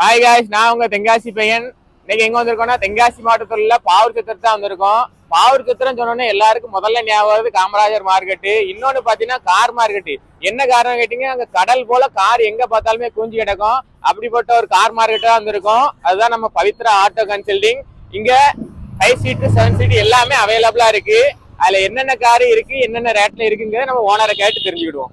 Hi guys நான் உங்க தென்காசி பையன். இன்னைக்கு எங்க வந்திருக்கோம்னா தென்காசி மாவட்டத்தில் உள்ள பாவூர் சித்திரம் தான் வந்திருக்கோம். பாவூர் சித்திரம் சொன்னோன்னே எல்லாருக்கும் முதல்ல ஞாபகம் வருது காமராஜர் மார்க்கெட்டு. இன்னொன்னு பாத்தீங்கன்னா கார் மார்க்கெட்டு. என்ன காரணம் கேட்டீங்க அங்க கடல் போல கார் எங்க பார்த்தாலுமே குஞ்சு கிடக்கும். அப்படிப்பட்ட ஒரு கார் மார்க்கெட்டா வந்திருக்கோம் அதுதான் நம்ம பவித்ரா ஆட்டோ கன்சல்டிங். இங்க ஃபைவ் சீட்டு செவன் சீட்டு எல்லாமே அவைலபிளா இருக்கு. அதுல என்னென்ன கார் இருக்கு என்னென்ன ரேட்ல இருக்குங்கிறத நம்ம ஓனரை கேட்டு தெரிஞ்சுக்கிடுவோம்.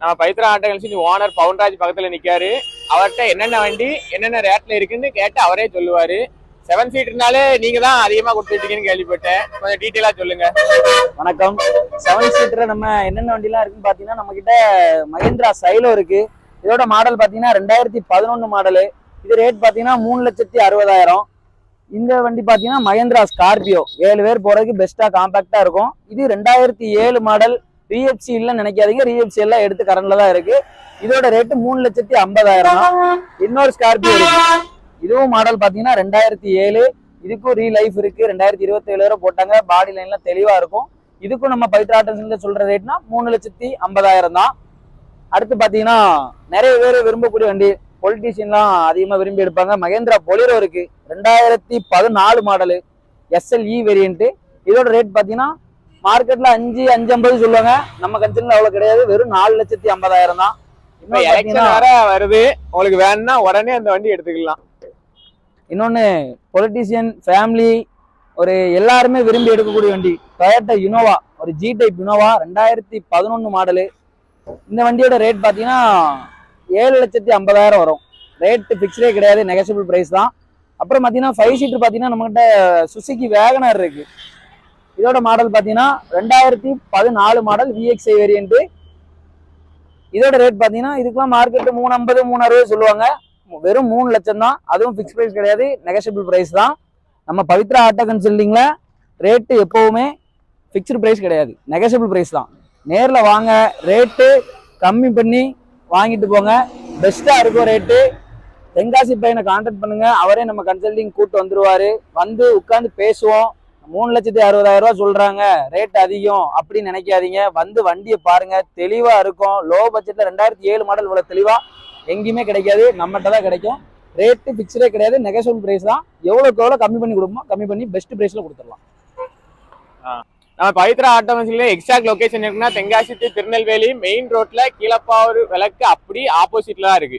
நம்ம Pavithra auto consulting owner Pounraj பக்கத்துல நிக்காரு. அவர்கிட்ட என்னென்ன வண்டி என்னென்ன ரேட்ல இருக்குன்னு கேட்டு அவரே சொல்லுவாரு. செவன் சீட்டுனாலே நீங்க தான் அதிகமா கொடுத்துட்டீங்கன்னு கேள்விப்பட்டேன். கொஞ்சம் டீட்டெயிலா சொல்லுங்க. வணக்கம். செவன் சீட்டர் நம்ம என்னென்ன வண்டிலாம் இருக்குன்னு பார்த்தீங்கன்னா நம்ம கிட்ட மஹிந்திரா சைலோ இருக்கு. இதோட மாடல் பார்த்தீங்கன்னா ரெண்டாயிரத்தி பதினொன்று மாடலு இது ரேட் பார்த்தீங்கன்னா மூணு லட்சத்தி அறுபதாயிரம். இந்த வண்டி பார்த்தீங்கன்னா மகேந்திரா ஸ்கார்பியோ ஏழு பேர் போறதுக்கு பெஸ்ட்டாக காம்பாக்டா இருக்கும். இது ரெண்டாயிரத்தி ஏழு மாடல் ரிஎஃப்சி இல்லைன்னு நினைக்காதீங்க. ரிஎஃப்சி எல்லாம் எடுத்து கரண்ட்ல தான் இருக்கு. இதோட ரேட்டு மூணு லட்சத்தி ஐம்பதாயிரம் இன்னொரு ஸ்கார்பியோ இருக்கு. இதுவும் மாடல் பார்த்தீங்கன்னா ரெண்டாயிரத்தி ஏழு. இதுக்கும் ரீ லைஃப் இருக்கு. ரெண்டாயிரத்தி இருபத்தி ஏழு வரை போட்டாங்க. பாடி லைன்லாம் தெளிவா இருக்கும். இதுக்கும் நம்ம பைத்ராட்டன்ஸ்ல சொல்ற ரேட்னா மூணு லட்சத்தி ஐம்பதாயிரம் தான் அடுத்து பாத்தீங்கன்னா நிறைய பேர் விரும்பக்கூடிய வண்டி. பொலிட்டீஷியன்லாம் அதிகமாக விரும்பி எடுப்பாங்க. மகேந்திரா பொலிரோ இருக்கு. ரெண்டாயிரத்தி பதினாலு மாடலு எஸ்எல்இ வேரியண்ட்டு இதோட ரேட் பார்த்தீங்கன்னா மார்க்கெட்டில் அஞ்சு அஞ்சு ஐம்பது சொல்லுவாங்க. நம்ம கன்சல்ல அவ்வளோ கிடையாது. வெறும் நாலு லட்சத்தி ஐம்பதாயிரம் தான் எலெக்ஷன் வேற வருது. உங்களுக்கு வேணும்னா உடனே அந்த வண்டி எடுத்துக்கலாம். இன்னொன்று பொலிட்டீஷியன் ஃபேமிலி ஒரு எல்லாருமே விரும்பி எடுக்கக்கூடிய வண்டி. டொயோட்டா யுனோவா ஒரு ஜி டைப் யுனோவா ரெண்டாயிரத்தி பதினொன்று மாடலு இந்த வண்டியோட ரேட் பார்த்தீங்கன்னா ஏழு லட்சத்தி ஐம்பதாயிரம் வரும். ரேட்டு ஃபிக்ஸ்டே கிடையாது நெகசிபிள் ப்ரைஸ் தான். அப்புறம் பார்த்தீங்கன்னா ஃபைவ் சீட்டர் பார்த்தீங்கன்னா நம்மகிட்ட சுசுகி வேகனர் இருக்கு. இதோட மாடல் பார்த்தீங்கன்னா ரெண்டாயிரத்தி பதினாலு மாடல் விஎக்ஸ்ஐ வேரியன்ட்டு இதோட ரேட் பார்த்தீங்கன்னா இதுக்கெல்லாம் மார்க்கெட்டு மூணு ஐம்பது மூணு அறுபது சொல்லுவாங்க. வெறும் மூணு லட்சம் தான். அதுவும் ஃபிக்ஸ் ப்ரைஸ் கிடையாது. நெகஷியபிள் ப்ரைஸ் தான். நம்ம பவித்ரா ஆட்டோ கன்சல்டிங்கில் ரேட்டு எப்போவுமே ஃபிக்ஸ்டு ப்ரைஸ் கிடையாது. நெகஷியபிள் ப்ரைஸ் தான். நேரில் வாங்க ரேட்டு கம்மி பண்ணி வாங்கிட்டு போங்க. பெஸ்ட்டாக இருக்கும் ரேட்டு தென்காசி பையனை கான்டாக்ட் பண்ணுங்கள் அவரே நம்ம கன்சல்டிங் கூட்டு வந்துடுவார் வந்து உட்காந்து பேசுவோம். மூணு லட்சத்தி அறுபதாயிரம் ரூபா சொல்றாங்க. ரேட் அதிகம் அப்படின்னு நினைக்காதீங்க. வந்து வண்டியை பாருங்க. தெளிவா இருக்கும். லோ பட்ஜெட்ல ரெண்டாயிரத்தி ஏழு மாடல் இவ்வளவு தெளிவா எங்கேயுமே கிடைக்காது. நம்மகிட்ட தான் கிடைக்கும். ரேட்டு பிக்சரே கிடையாது. நெகோசியபிள் பிரைஸ் தான். எவ்வளோக்கு எவ்வளோ கம்மி பண்ணி கொடுப்போமோ கம்மி பண்ணி பெஸ்ட் ப்ரைஸில் கொடுத்துடலாம். நம்ம பவித்ரா ஆட்டோமேஷன்ல எக்ஸாக்ட் லொகேஷன் இருக்குன்னா தென்காசி திருநெல்வேலி மெயின் ரோட்ல கீழப்பாவூர் விளக்கு அப்படி ஆப்போசிட்ல தான் இருக்கு.